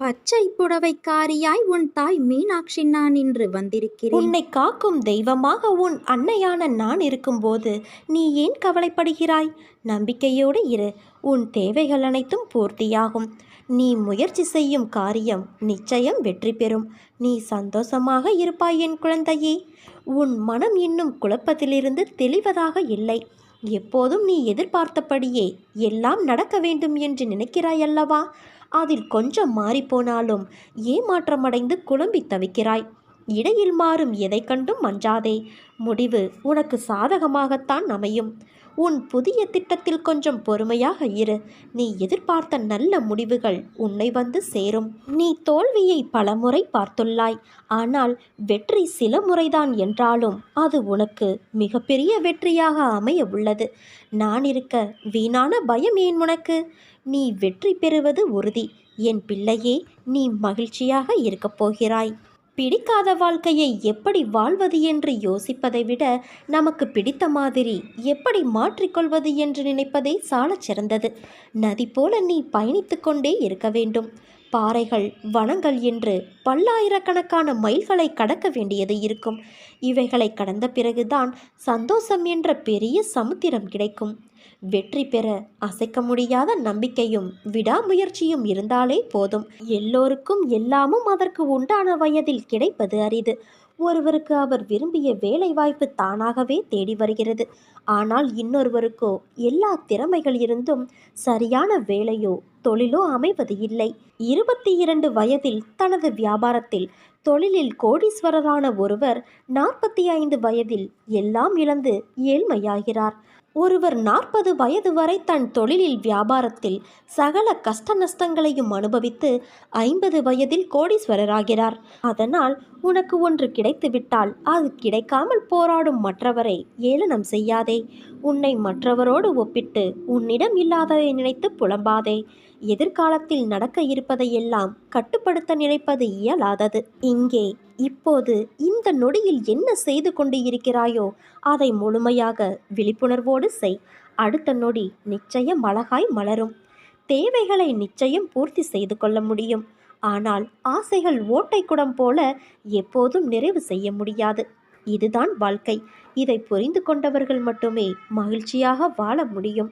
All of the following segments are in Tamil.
பச்சை புடவைக்காரியாய் உன் தாய் மீனாட்சி நான் இன்று வந்திருக்கிறேன். உன்னை காக்கும் தெய்வமாக உன் அன்னையான நான் இருக்கும்போது நீ ஏன் கவலைப்படுகிறாய்? நம்பிக்கையோடு இரு. உன் தேவைகள் அனைத்தும் பூர்த்தியாகும். நீ முயற்சி செய்யும் காரியம் நிச்சயம் வெற்றி பெறும். நீ சந்தோஷமாக இருப்பாய் என் குழந்தையே. உன் மனம் இன்னும் குழப்பத்திலிருந்து தெளிவதாக இல்லை. எப்போதும் நீ எதிர்பார்த்தபடியே எல்லாம் நடக்க வேண்டும் என்று நினைக்கிறாய் அல்லவா அதில் கொஞ்சம் மாறிப்போனாலும் ஏமாற்றமடைந்து குழம்பி தவிக்கிறாய். இடையில் மாறும் எதை கண்டும் மஞ்சாதே. முடிவு உனக்கு சாதகமாகத்தான் அமையும். உன் புதிய திட்டத்தில் கொஞ்சம் பொறுமையாக இரு. நீ எதிர்பார்த்த நல்ல முடிவுகள் உன்னை வந்து சேரும். நீ தோல்வியை பலமுறை பார்த்துள்ளாய். ஆனால் வெற்றி சில முறைதான் என்றாலும் அது உனக்கு மிகப்பெரிய வெற்றியாக அமைய உள்ளது. நான் இருக்க வீணான பயம் ஏன் உனக்கு? நீ வெற்றி பெறுவது உறுதி. என் பிள்ளையே நீ மகிழ்ச்சியாக இருக்கப் போகிறாய். பிடிக்காத வாழ்க்கையை எப்படி வாழ்வது என்று யோசிப்பதை விட நமக்கு பிடித்த மாதிரி எப்படி மாற்றிக்கொள்வது என்று நினைப்பதே சாலச் சிறந்தது நதி போல நீ பயணித்து கொண்டே இருக்க வேண்டும். பாறைகள் வனங்கள் என்று பல்லாயிரக்கணக்கான மைல்களை கடக்க வேண்டியது இருக்கும். இவைகளை கடந்த பிறகுதான் சந்தோஷம் என்ற பெரிய சமுத்திரம் கிடைக்கும். வெற்றி பெற அசைக்க முடியாத நம்பிக்கையும் விடாமுயற்சியும் இருந்தாலே போதும். எல்லோருக்கும் எல்லாமும் அதற்கு உண்டான வயதில் கிடைப்பது அரிது. ஒருவருக்கு அவர் விரும்பிய வேலை வாய்ப்பு தானாகவே தேடி வருகிறது. ஆனால் இன்னொருவருக்கோ எல்லா திறமைகள் இருந்தும் சரியான வேலையோ தொழிலோ அமைவது இல்லை. இருபத்தி இரண்டு வயதில் தனது வியாபாரத்தில் தொழிலில் கோடீஸ்வரரான ஒருவர் நாற்பத்தி ஐந்து வயதில் எல்லாம் இழந்து ஏழ்மையாகிறார். ஒருவர் நாற்பது வயது வரை தன் தொழிலில் வியாபாரத்தில் சகல கஷ்ட நஷ்டங்களையும் அனுபவித்து ஐம்பது வயதில் கோடீஸ்வரராகிறார். அதனால் உனக்கு ஒன்று கிடைத்துவிட்டால் அது கிடைக்காமல் போராடும் மற்றவரை ஏளனம் செய்யாதே. உன்னை மற்றவரோடு ஒப்பிட்டு உன்னிடம் இல்லாததை நினைத்து புலம்பாதே. எதிர்காலத்தில் நடக்க இருப்பதையெல்லாம் கட்டுப்படுத்த நினைப்பது இயலாதது. இங்கே இப்போது இந்த நொடியில் என்ன செய்து கொண்டு இருக்கிறாயோ அதை முழுமையாக விழிப்புணர்வோடு செய். அடுத்த நொடி நிச்சயம் அழகாய் மலரும். தேவைகளை நிச்சயம் பூர்த்தி செய்து கொள்ள முடியும். ஆனால் ஆசைகள் ஓட்டை குடம் போல எப்போதும் நிறைவு செய்ய முடியாது. இதுதான் வாழ்க்கை. இதை புரிந்து கொண்டவர்கள் மட்டுமே மகிழ்ச்சியாக வாழ முடியும்.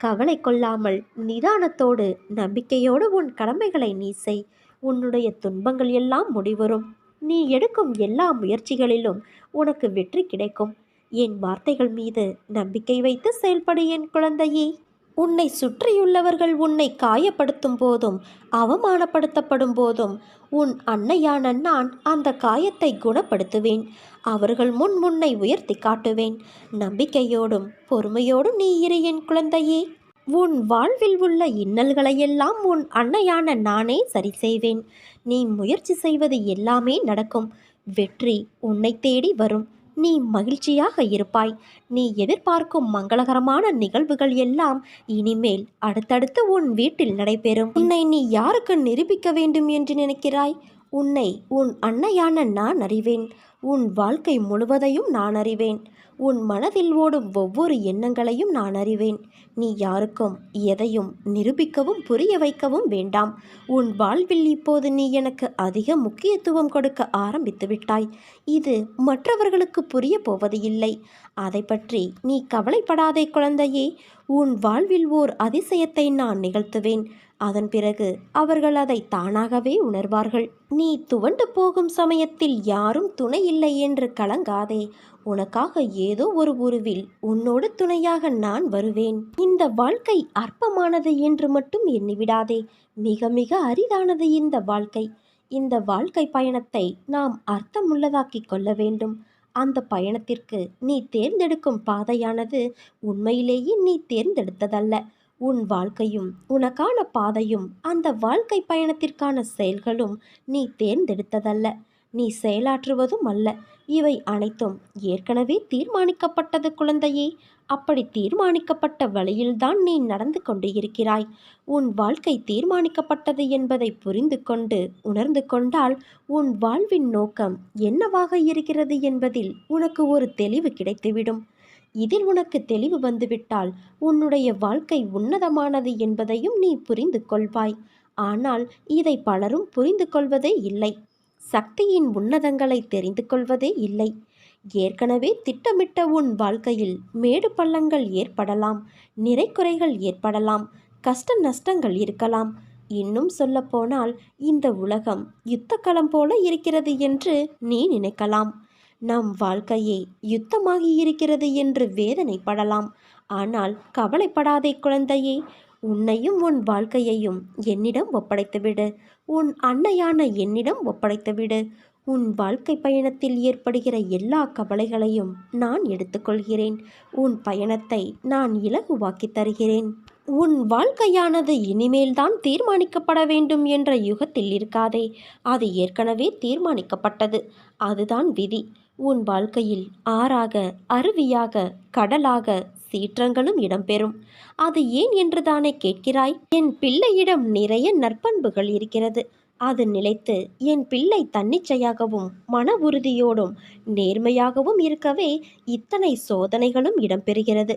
கவலை கொள்ளாமல் நிதானத்தோடு நம்பிக்கையோடு உன் கடமைகளை நீ செய். உன்னுடைய துன்பங்கள் எல்லாம் முடிவரும் நீ எடுக்கும் எல்லா முயற்சிகளிலும் உனக்கு வெற்றி கிடைக்கும். என் வார்த்தைகள் மீது நம்பிக்கை வைத்து செயல்படு என் குழந்தையே. உன்னை சுற்றியுள்ளவர்கள் உன்னை காயப்படுத்தும் போதும் அவமானப்படுத்தப்படும் போதும் உன் அன்னையான நான் அந்த காயத்தை குணப்படுத்துவேன். அவர்கள் முன் முன்னை உயர்த்தி காட்டுவேன். நம்பிக்கையோடும் பொறுமையோடும் நீ இரு என் குழந்தையே. உன் வாழ்வில் உள்ள இன்னல்களையெல்லாம் உன் அன்னையான நானே சரி செய்வேன் நீ முயற்சி செய்வது எல்லாமே நடக்கும். வெற்றி உன்னை தேடி வரும். நீ மகிழ்ச்சியாக இருப்பாய். நீ எதிர்பார்க்கும் மங்களகரமான நிகழ்வுகள் எல்லாம் இனிமேல் அடுத்தடுத்து உன் வீட்டில் நடைபெறும். உன்னை நீ யாருக்கு நிரூபிக்க வேண்டும் என்று நினைக்கிறாய்? உன்னை உன் அன்னையான நான் அறிவேன். உன் வாழ்க்கை முழுவதையும் நான் அறிவேன். உன் மனதில் ஓடும் ஒவ்வொரு எண்ணங்களையும் நான் அறிவேன். நீ யாருக்கும் எதையும் நிரூபிக்கவும் புரிய வைக்கவும் வேண்டாம். உன் வாழ்வில் இப்போது நீ எனக்கு அதிக முக்கியத்துவம் கொடுக்க ஆரம்பித்து விட்டாய். இது மற்றவர்களுக்கு புரிய போவது இல்லை. அதை பற்றி நீ கவலைப்படாதே குழந்தையே. உன் வாழ்வில் ஓர் அதிசயத்தை நான் நிகழ்த்துவேன். அதன் பிறகு அவர்கள் அதை தானாகவே உணர்வார்கள். நீ துவண்டு போகும் சமயத்தில் யாரும் துணை இல்லை என்று கலங்காதே. உனக்காக ஏதோ ஒரு உருவில் உன்னோடு துணையாக நான் வருவேன். இந்த வாழ்க்கை அற்பமானது என்று மட்டும் எண்ணிவிடாதே. மிக மிக அரிதானது இந்த வாழ்க்கை. இந்த வாழ்க்கை பயணத்தை நாம் அர்த்தமுள்ளதாக்கிக் கொள்ள வேண்டும். அந்த பயணத்திற்கு நீ தேர்ந்தெடுக்கும் பாதையானது உண்மையிலேயே நீ தேர்ந்தெடுத்ததல்ல. உன் வாழ்க்கையும் உனக்கான பாதையும் அந்த வாழ்க்கை பயணத்திற்கான செயல்களும் நீ தேர்ந்தெடுத்ததல்ல. நீ செயலாற்றுவதும் அல்ல. இவை அனைத்தும் ஏற்கனவே தீர்மானிக்கப்பட்டது குழந்தையே. அப்படி தீர்மானிக்கப்பட்ட வழியில்தான் நீ நடந்து கொண்டு இருக்கிறாய் உன் வாழ்க்கை தீர்மானிக்கப்பட்டது என்பதை புரிந்து கொண்டு உணர்ந்து கொண்டால் உன் வாழ்வின் நோக்கம் என்னவாக இருக்கிறது என்பதில் உனக்கு ஒரு தெளிவு கிடைத்துவிடும். இதில் உனக்கு தெளிவு வந்துவிட்டால் உன்னுடைய வாழ்க்கை உன்னதமானது என்பதையும் நீ புரிந்து கொள்வாய். ஆனால் இதை பலரும் புரிந்து கொள்வதே இல்லை. சக்தியின் உன்னதங்களை தெரிந்து கொள்வதே இல்லை. ஏற்கனவே திட்டமிட்ட உன் வாழ்க்கையில் மேடு பள்ளங்கள் ஏற்படலாம் நிறைக்குறைகள் ஏற்படலாம் கஷ்ட நஷ்டங்கள் இருக்கலாம். இன்னும் சொல்லப்போனால் இந்த உலகம் யுத்தக்களம் போல இருக்கிறது என்று நீ நினைக்கலாம். நம் வாழ்க்கையே யுத்தமாகி இருக்கிறது என்று வேதனைப்படலாம். ஆனால் கவலைப்படாதே குழந்தையே உன்னையும் உன் வாழ்க்கையையும் என்னிடம் ஒப்படைத்துவிடு. உன் அன்னையான என்னிடம் ஒப்படைத்துவிடு. உன் வாழ்க்கை பயணத்தில் ஏற்படுகிற எல்லா கவலைகளையும் நான் எடுத்துக்கொள்கிறேன். உன் பயணத்தை நான் இலகுவாக்கி தருகிறேன். உன் வாழ்க்கையானது இனிமேல்தான் தீர்மானிக்கப்பட வேண்டும் என்ற யுகத்தில் இருக்காதே. அது ஏற்கனவே தீர்மானிக்கப்பட்டது. அதுதான் விதி. உன் வாழ்க்கையில் ஆறாக அருவியாக கடலாக சீற்றங்களும் இடம்பெறும். அது ஏன் என்று தானே கேட்கிறாய்? என் பிள்ளையிடம் நிறைய நற்பண்புகள் இருக்கிறது. அது நிலைத்து என் பிள்ளை தன்னிச்சையாகவும் மன உறுதியோடும் நேர்மையாகவும் இருக்கவே இத்தனை சோதனைகளும் இடம்பெறுகிறது.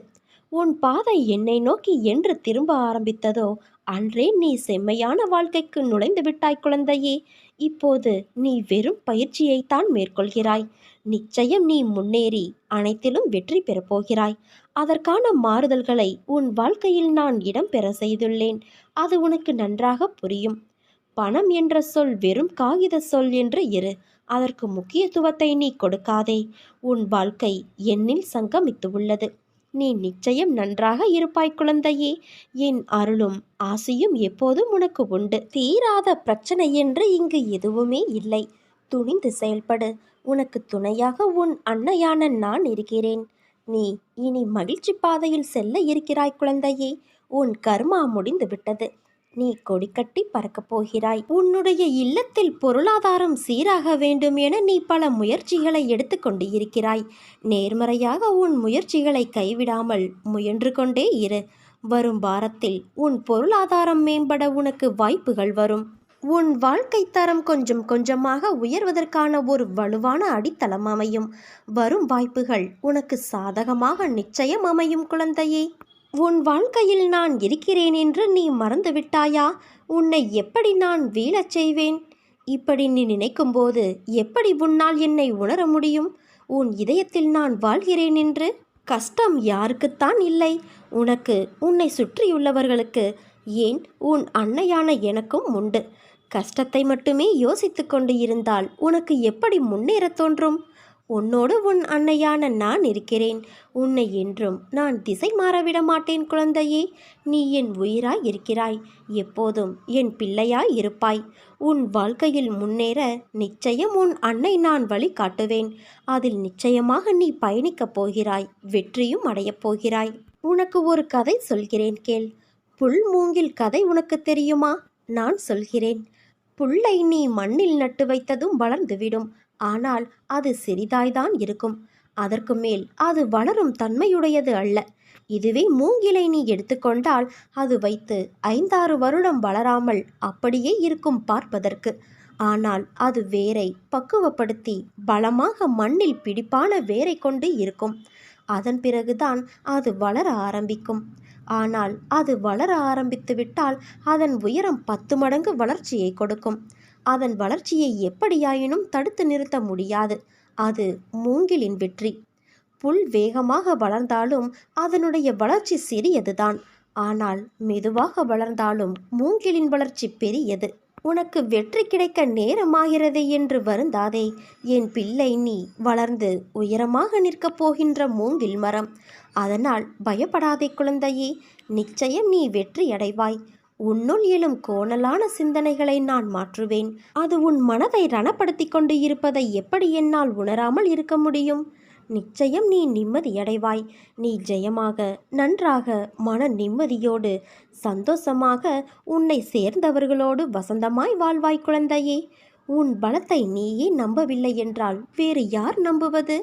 உன் பாதை என்னை நோக்கி என்று திரும்ப ஆரம்பித்ததோ அன்றே நீ செம்மையான வாழ்க்கைக்கு நுழைந்து விட்டாய் குழந்தையே. இப்போது நீ வெறும் பயிற்சியைத்தான் மேற்கொள்கிறாய். நிச்சயம் நீ முன்னேறி அனைத்திலும் வெற்றி பெறப்போகிறாய் அதற்கான மாறுதல்களை உன் வாழ்க்கையில் நான் இடம் பெற செய்துள்ளேன். அது உனக்கு நன்றாக புரியும். பணம் என்ற சொல் வெறும் காகித சொல் என்று இரு. அதற்கு முக்கியத்துவத்தை நீ கொடுக்காதே. உன் வாழ்க்கை என்னில் சங்கமித்து உள்ளது. நீ நிச்சயம் நன்றாக இருப்பாய் குழந்தையே. என் அருளும் ஆசையும் எப்போதும் உனக்கு உண்டு. தீராத பிரச்சனை என்று இங்கு எதுவுமே இல்லை. துணிந்து செயல்படு. உனக்கு துணையாக உன் அன்னையான நான் இருக்கிறேன். நீ இனி மகிழ்ச்சி பாதையில் செல்ல இருக்கிறாய் குழந்தையே. உன் கர்மா முடிந்து விட்டது. நீ கொடிக்கட்டி பறக்கப் போகிறாய். உன்னுடைய இல்லத்தில் பொருளாதாரம் சீராக வேண்டும் என நீ பல முயற்சிகளை எடுத்துக்கொண்டு இருக்கிறாய். நேர்மறையாக உன் முயற்சிகளை கைவிடாமல் முயன்று கொண்டே இரு. வரும் வாரத்தில் உன் பொருளாதாரம் மேம்பட உனக்கு வாய்ப்புகள் வரும். உன் வாழ்க்கை தரம் கொஞ்சம் கொஞ்சமாக உயர்வதற்கான ஒரு வலுவான அடித்தளம் அமையும். வரும் வாய்ப்புகள் உனக்கு சாதகமாக நிச்சயம் அமையும் குழந்தையே. உன் வாழ்க்கையில் நான் இருக்கிறேன் என்று நீ மறந்துவிட்டாயா? உன்னை எப்படி நான் வீழச் செய்வேன்? இப்படி நீ நினைக்கும்போது எப்படி உன்னால் என்னை உணர முடியும்? உன் இதயத்தில் நான் வாழ்கிறேன் என்று? கஷ்டம் யாருக்குத்தான் இல்லை. உனக்கு உன்னை சுற்றியுள்ளவர்களுக்கு ஏன் உன் அன்னையான எனக்கும் உண்டு. கஷ்டத்தை மட்டுமே யோசித்து கொண்டு இருந்தால் உனக்கு எப்படி முன்னேற தோன்றும்? உன்னோடு உன் அன்னையான நான் இருக்கிறேன். உன்னை என்றும் நான் திசை மாறவிட மாட்டேன் குழந்தையே. நீ என் உயிராய் இருக்கிறாய். எப்போதும் என் பிள்ளையாய் இருப்பாய். உன் வாழ்க்கையில் முன்னேற நிச்சயம் உன் அன்னை நான் வழி காட்டுவேன். அதில் நிச்சயமாக நீ பயணிக்கப் போகிறாய். வெற்றியும் அடையப் போகிறாய். உனக்கு ஒரு கதை சொல்கிறேன் கேள். புல் மூங்கில் கதை உனக்கு தெரியுமா? நான் சொல்கிறேன். புல்லை நீ மண்ணில் நட்டு வைத்ததும் வளர்ந்துவிடும். ஆனால் அது சிறிதாய்தான் இருக்கும். அதற்கு மேல் அது வளரும் தன்மையுடையது அல்ல. இதுவே மூங்கிலை நீ எடுத்துக்கொண்டால் அது வைத்து ஐந்தாறு வருடம் வளராமல் அப்படியே இருக்கும் பார்ப்பதற்கு. ஆனால் அது வேரை பக்குவப்படுத்தி பலமாக மண்ணில் பிடிப்பான வேரை கொண்டு இருக்கும். அதன் பிறகுதான் அது வளர ஆரம்பிக்கும். ஆனால் அது வளர ஆரம்பித்துவிட்டால் அதன் உயரம் பத்து மடங்கு வளர்ச்சியை கொடுக்கும். அதன் வளர்ச்சியை எப்படியாயினும் தடுத்து நிறுத்த முடியாது. அது மூங்கிலின் வெற்றி. புல் வேகமாக வளர்ந்தாலும் அதனுடைய வளர்ச்சி சிறியதுதான். ஆனால் மெதுவாக வளர்ந்தாலும் மூங்கிலின் வளர்ச்சி பெரியது. உனக்கு வெற்றி கிடைக்க நேரமாகிறது என்று வருந்தாதே. என் பிள்ளை நீ வளர்ந்து உயரமாக நிற்கப் போகின்ற மூங்கில் மரம். அதனால் பயப்படாதே குழந்தையே நிச்சயம் நீ வெற்றி அடைவாய். உன்னுள் எழும் கோணலான சிந்தனைகளை நான் மாற்றுவேன். அது உன் மனதை ரணப்படுத்தி கொண்டு இருப்பதை எப்படி என்னால் உணராமல் இருக்க முடியும்? நிச்சயம் நீ நிம்மதியடைவாய். நீ ஜெயமாக நன்றாக மன நிம்மதியோடு சந்தோஷமாக உன்னை சேர்ந்தவர்களோடு வசந்தமாய் வாழ்வாய் குழந்தையே. உன் பலத்தை நீயே நம்பவில்லை என்றால் வேறு யார் நம்புவது?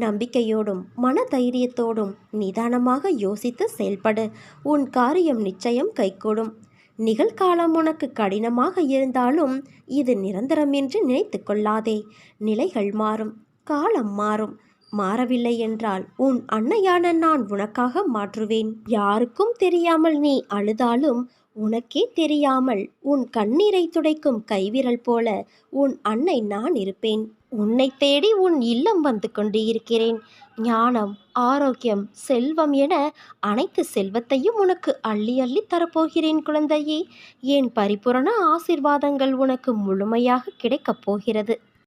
நம்பிக்கையோடும் மன தைரியத்தோடும் நிதானமாக யோசித்து செயல்படு. உன் காரியம் நிச்சயம் கைகூடும். நிகழ்காலம் உனக்கு கடினமாக இருந்தாலும் இது நிரந்தரம் என்று நினைத்து கொள்ளாதே. நிலைகள் மாறும் காலம் மாறும். மாறவில்லை என்றால் உன் அன்னையான நான் உனக்காக மாற்றுவேன். யாருக்கும் தெரியாமல் நீ அழுதாலும் உனக்கே தெரியாமல் உன் கண்ணீரை துடைக்கும் கைவிரல் போல உன் அன்னை நான் இருப்பேன். உன்னை தேடி உன் இல்லம் வந்து கொண்டு இருக்கிறேன் ஞானம் ஆரோக்கியம் செல்வம் என அனைத்து செல்வத்தையும் உனக்கு அள்ளி அள்ளி தரப்போகிறேன் குழந்தையே. என் பரிபூரண ஆசிர்வாதங்கள் உனக்கு முழுமையாக கிடைக்கப் போகிறது.